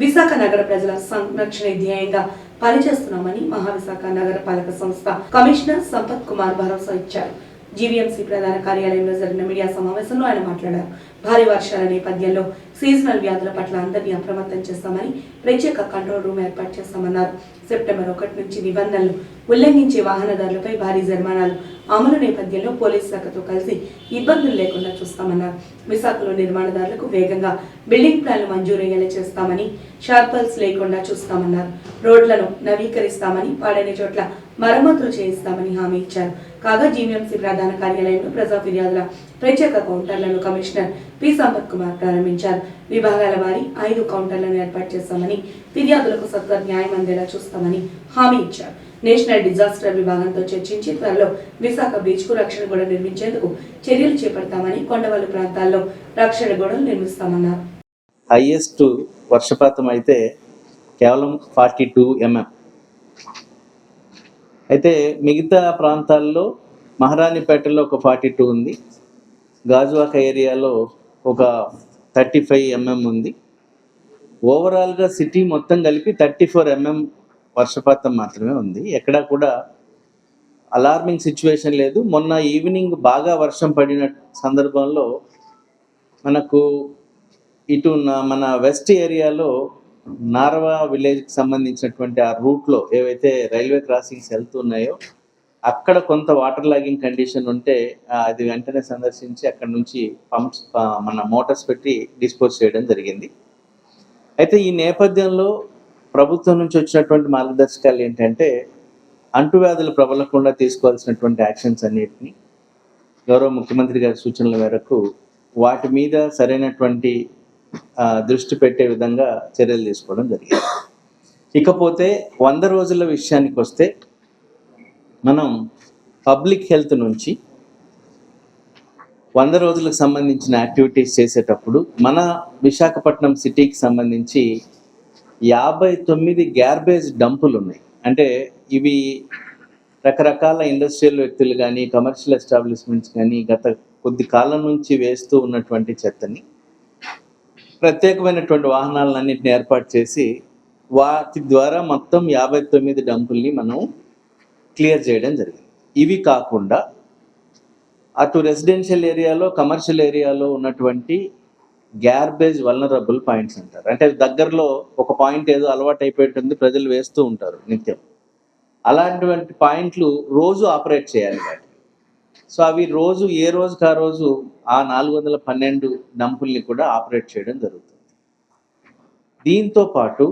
విశాఖ నగర ప్రజల సంరక్షణ ధ్యేయంగా పనిచేస్తున్నామని మహావిశాఖ నగర పాలక సంస్థ కమిషనర్ సంపత్ కుమార్ భరోసా ఇచ్చారు. జీవీఎంసీ ప్రధాన కార్యాలయంలో జరిగిన మీడియా సమావేశంలో ఆయన మాట్లాడారు. భారీ వర్షాల నేపథ్యంలో సీజనల్ వ్యాధుల పట్ల అందరినీ అప్రమత్తం చేస్తామని ప్రత్యేక కంట్రోల్ రూమ్ ఏర్పాటు చేస్తామన్నారు. సెప్టెంబర్ ఒకటి నుంచి నిబంధనలు ఉల్లంఘించే వాహనదారులపై భారీ జరిమానాలు అమలు నేపథ్యంలో పోలీసు శాఖతో కలిసి ఇబ్బందులు లేకుండా చూస్తామన్నారు. విశాఖలో నిర్మాణదారులకు వేగంగా బిల్డింగ్ ప్లాన్లు మంజూరయ్యేలా చేస్తామని షార్పల్స్ లేకుండా చూస్తామన్నారు. రోడ్లను నవీకరిస్తామని పాడైన చోట్ల మరమ్మతులు చేయిస్తామని హామీ ఇచ్చారు. కాగా జీవీఎంసీ ప్రధాన కార్యాలయంలో ప్రజా ఫిర్యాదుల ప్రత్యేక కౌంటర్లను కమిషనర్ పి. సంపత్ కుమార్ ప్రారంభించారు. విభాగాల వారి ఐదు కౌంటర్లను ఏర్పాటు చేస్తామని ఫిర్యాదులకు సత్వర న్యాయం అందేలా చూస్తామని హామీ ఇచ్చారు. నేషనల్ డిజాస్టర్ విభాగంతో చర్చించి త్వరలో విశాఖ బీచ్కు రక్షణ గోడ నిర్మించేందుకు చర్యలు చేపడతామని కొండవల్లి ప్రాంతాల్లో రక్షణ గోడలు నిర్మిస్తామన్నారు. హైయెస్ట్ వర్షపాతం అయితే కేవలం ఫార్టీ టూ ఎంఎం. అయితే మిగతా ప్రాంతాల్లో మహారాణిపేటలో ఒక ఫార్టీ టూ ఉంది. గాజువాక ఏరియాలో ఒక థర్టీ ఫైవ్ ఎంఎం ఉంది. ఓవరాల్గా సిటీ మొత్తం కలిపి థర్టీ ఫోర్ ఎంఎం వర్షపాతం మాత్రమే ఉంది. ఎక్కడా కూడా అలార్మింగ్ సిచ్యువేషన్ లేదు. మొన్న ఈవినింగ్ బాగా వర్షం పడిన సందర్భంలో మనకు ఇటు మన వెస్ట్ ఏరియాలో నార్వా విలేజ్కి సంబంధించినటువంటి ఆ రూట్లో ఏవైతే రైల్వే క్రాసింగ్స్ వెళ్తున్నాయో అక్కడ కొంత వాటర్ లాగింగ్ కండిషన్ ఉంటే అది వెంటనే సందర్శించి అక్కడ నుంచి పంప్స్ మన మోటార్స్ పెట్టి డిస్పోజ్ చేయడం జరిగింది. అయితే ఈ నేపథ్యంలో ప్రభుత్వం నుంచి వచ్చినటువంటి మార్గదర్శకాలు ఏంటంటే అంటువ్యాధులు ప్రబలకుండా తీసుకోవాల్సినటువంటి యాక్షన్స్ అన్నిటిని గౌరవ ముఖ్యమంత్రి గారి సూచనల మేరకు వాటి మీద సరైనటువంటి దృష్టి పెట్టే విధంగా చర్యలు తీసుకోవడం జరిగింది. ఇకపోతే వంద రోజుల విషయానికి వస్తే మనం పబ్లిక్ హెల్త్ నుంచి వంద రోజులకు సంబంధించిన యాక్టివిటీస్ చేసేటప్పుడు మన విశాఖపట్నం సిటీకి సంబంధించి యాభై తొమ్మిది గ్యార్బేజ్ డంపులు ఉన్నాయి. అంటే ఇవి రకరకాల ఇండస్ట్రియల్ వ్యక్తులు కానీ కమర్షియల్ ఎస్టాబ్లిష్మెంట్స్ కానీ గత కొద్ది కాలం నుంచి వేస్తూ ఉన్నటువంటి చెత్తని ప్రత్యేకమైనటువంటి వాహనాలన్నింటిని ఏర్పాటు చేసి వాటి ద్వారా మొత్తం యాభై తొమ్మిది డంపుల్ని మనం క్లియర్ చేయడం జరిగింది. ఇవి కాకుండా అటు రెసిడెన్షియల్ ఏరియాలో కమర్షియల్ ఏరియాలో ఉన్నటువంటి గ్యార్బేజ్ వలనరబుల్ పాయింట్స్ అంటారు. అంటే దగ్గరలో ఒక పాయింట్ ఏదో అలవాటు అయిపోయింటుంది ప్రజలు వేస్తూ ఉంటారు నిత్యం. అలాంటివంటి పాయింట్లు రోజు ఆపరేట్ చేయాలి వాటి సో అవి రోజు ఏ రోజుకి ఆ రోజు ఆ నాలుగు వందల పన్నెండు డంపుల్ని కూడా ఆపరేట్ చేయడం జరుగుతుంది. దీంతో పాటు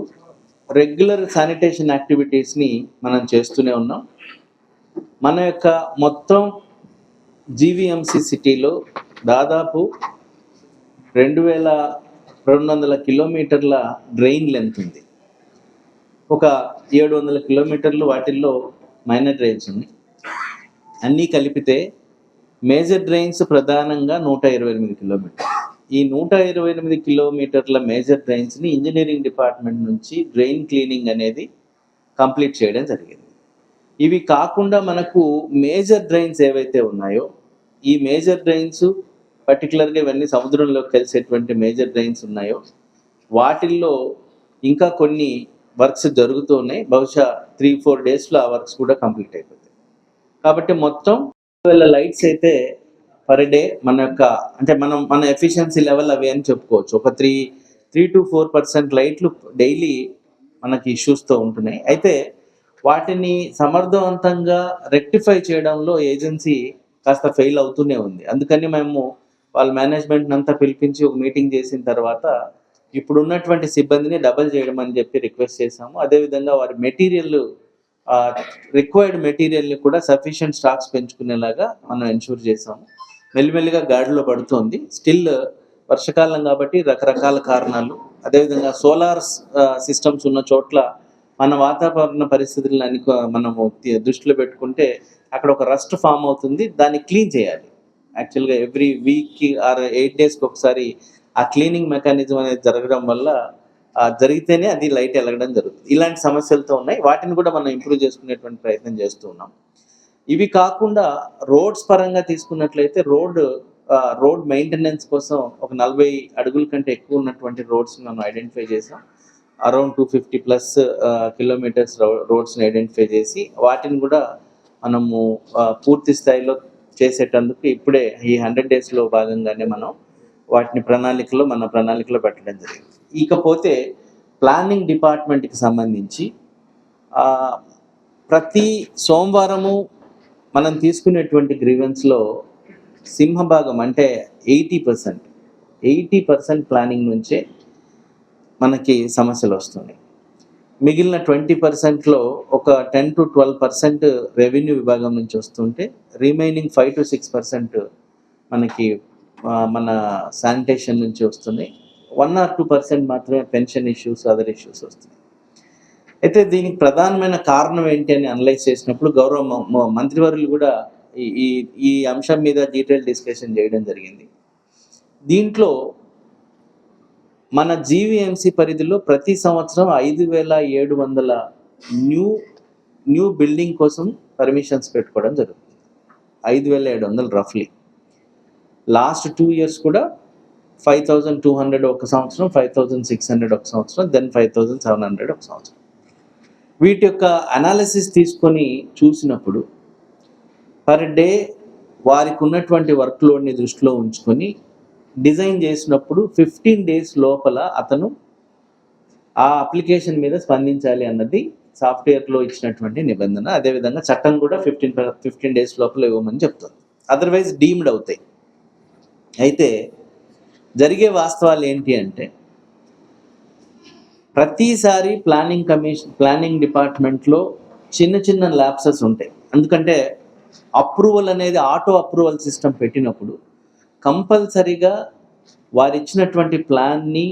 రెగ్యులర్ శానిటేషన్ యాక్టివిటీస్ని మనం చేస్తూనే ఉన్నాం. మన యొక్క మొత్తం జీవీఎంసీ సిటీలో దాదాపు రెండు వేల రెండు వందల కిలోమీటర్ల డ్రైన్ లెంత్ ఉంది. ఒక ఏడు వందల కిలోమీటర్లు వాటిల్లో మైనర్ డ్రైన్స్ ఉన్నాయి. అన్నీ కలిపితే మేజర్ డ్రైన్స్ ప్రధానంగా నూట ఇరవై ఎనిమిది కిలోమీటర్లు. ఈ నూట ఇరవై ఎనిమిది కిలోమీటర్ల మేజర్ డ్రైన్స్ని ఇంజనీరింగ్ డిపార్ట్మెంట్ నుంచి డ్రైన్ క్లీనింగ్ అనేది కంప్లీట్ చేయడం జరిగింది. ఇవి కాకుండా మనకు మేజర్ డ్రైన్స్ ఏవైతే ఉన్నాయో ఈ మేజర్ డ్రైన్స్ పర్టికులర్గా ఇవన్నీ సముద్రంలోకి కలిసేటువంటి మేజర్ డ్రైన్స్ ఉన్నాయో వాటిల్లో ఇంకా కొన్ని వర్క్స్ జరుగుతూ ఉన్నాయి. బహుశా త్రీ ఫోర్ డేస్లో ఆ వర్క్స్ కూడా కంప్లీట్ అయిపోతాయి. కాబట్టి మొత్తం వేల లైట్స్ అయితే పర్ డే మన యొక్క అంటే మనం మన ఎఫిషియన్సీ లెవెల్ అవి అని చెప్పుకోవచ్చు. ఒక three three to four percent లైట్లు డైలీ మనకి ఇష్యూస్తో ఉంటున్నాయి. అయితే వాటిని సమర్థవంతంగా రెక్టిఫై చేయడంలో ఏజెన్సీ కాస్త ఫెయిల్ అవుతూనే ఉంది. అందుకని మేము వాళ్ళ మేనేజ్మెంట్ అంతా పిలిపించి ఒక మీటింగ్ చేసిన తర్వాత ఇప్పుడు ఉన్నటువంటి సిబ్బందిని డబల్ చేయడం అని చెప్పి రిక్వెస్ట్ చేశాము. అదేవిధంగా వారి మెటీరియల్ రిక్వైర్డ్ మెటీరియల్ని కూడా సఫిషియంట్ స్టాక్స్ పెంచుకునేలాగా మనం ఎన్షూర్ చేసాము మెల్లిమెల్లిగా గాడిలో పడుతోంది. స్టిల్ వర్షకాలం కాబట్టి రకరకాల కారణాలు. అదేవిధంగా సోలార్ సిస్టమ్స్ ఉన్న చోట్ల మన వాతావరణ పరిస్థితులను అని మనము దృష్టిలో పెట్టుకుంటే అక్కడ ఒక రస్ట్ ఫామ్ అవుతుంది. దాన్ని క్లీన్ చేయాలి. యాక్చువల్గా ఎవ్రీ వీక్కి ఆర్ ఎయిట్ డేస్కి ఒకసారి ఆ క్లీనింగ్ మెకానిజం అనేది జరగడం వల్ల జరిగితేనే అది లైట్ వెలగడం జరుగుతుంది. ఇలాంటి సమస్యలతో ఉన్నాయి. వాటిని కూడా మనం ఇంప్రూవ్ చేసుకునేటువంటి ప్రయత్నం చేస్తూ ఉన్నాం. ఇవి కాకుండా రోడ్స్ పరంగా తీసుకున్నట్లయితే రోడ్ రోడ్ మెయింటెనెన్స్ కోసం ఒక నలభై అడుగుల కంటే ఎక్కువ ఉన్నటువంటి రోడ్స్ మనం ఐడెంటిఫై చేసాం around two fifty plus kilometres రోడ్స్ని identify చేసి వాటిని కూడా మనము పూర్తి స్థాయిలో చేసేటందుకు ఇప్పుడే ఈ హండ్రెడ్ డేస్లో భాగంగానే మనం వాటిని ప్రణాళికలో మన ప్రణాళికలో పెట్టడం జరిగింది. ఇకపోతే ప్లానింగ్ డిపార్ట్మెంట్కి సంబంధించి ప్రతి సోమవారము మనం తీసుకునేటువంటి గ్రీవెన్స్లో సింహభాగం అంటే eighty percent. Eighty percent planning నుంచే మనకి సమస్యలు వస్తున్నాయి. మిగిలిన ట్వంటీ పర్సెంట్లో ఒక ten to twelve percent revenue విభాగం నుంచి వస్తుంటే remaining five to six percent మనకి మన శానిటేషన్ నుంచి వస్తున్నాయి. వన్ ఆర్ టూ పర్సెంట్ మాత్రమే పెన్షన్ ఇష్యూస్ అదర్ ఇష్యూస్ వస్తున్నాయి. అయితే దీనికి ప్రధానమైన కారణం ఏంటి అని అనలైజ్ చేసినప్పుడు గౌరవ మంత్రివర్యులు కూడా ఈ ఈ ఈ అంశం మీద డీటెయిల్ డిస్కషన్ చేయడం జరిగింది. దీంట్లో మన జీవీఎంసీ పరిధిలో ప్రతి సంవత్సరం ఐదు వేల ఏడు వందల న్యూ న్యూ బిల్డింగ్ కోసం పర్మిషన్స్ పెట్టుకోవడం జరుగుతుంది. ఐదు వేల ఏడు వందలు రఫ్లీ. లాస్ట్ టూ ఇయర్స్ కూడా ఫైవ్ థౌజండ్ టూ హండ్రెడ్ ఒక సంవత్సరం ఫైవ్ థౌజండ్ సిక్స్ హండ్రెడ్ ఒక సంవత్సరం then five thousand seven hundred ఒక సంవత్సరం. వీటి యొక్క అనాలిసిస్ తీసుకొని చూసినప్పుడు పర్ డే వారికి ఉన్నటువంటి వర్క్ లోడ్ని దృష్టిలో ఉంచుకొని డిజైన్ చేసినప్పుడు ఫిఫ్టీన్ డేస్ లోపల అతను ఆ అప్లికేషన్ మీద స్పందించాలి అన్నది సాఫ్ట్వేర్లో ఇచ్చినటువంటి నిబంధన. అదేవిధంగా చట్టం కూడా ఫిఫ్టీన్ ఫిఫ్టీన్ డేస్ లోపల ఇవ్వమని చెప్తుంది. అదర్వైజ్ డీమ్డ్ అవుతాయి. అయితే జరిగే వాస్తవాలు ఏంటి అంటే ప్రతిసారి ప్లానింగ్ కమిషన్ ప్లానింగ్ డిపార్ట్మెంట్లో చిన్న చిన్న ల్యాప్సెస్ ఉంటాయి. ఎందుకంటే అప్రూవల్ అనేది ఆటో అప్రూవల్ సిస్టమ్ పెట్టినప్పుడు కంపల్సరీగా వారు ఇచ్చినటువంటి ప్లాన్ని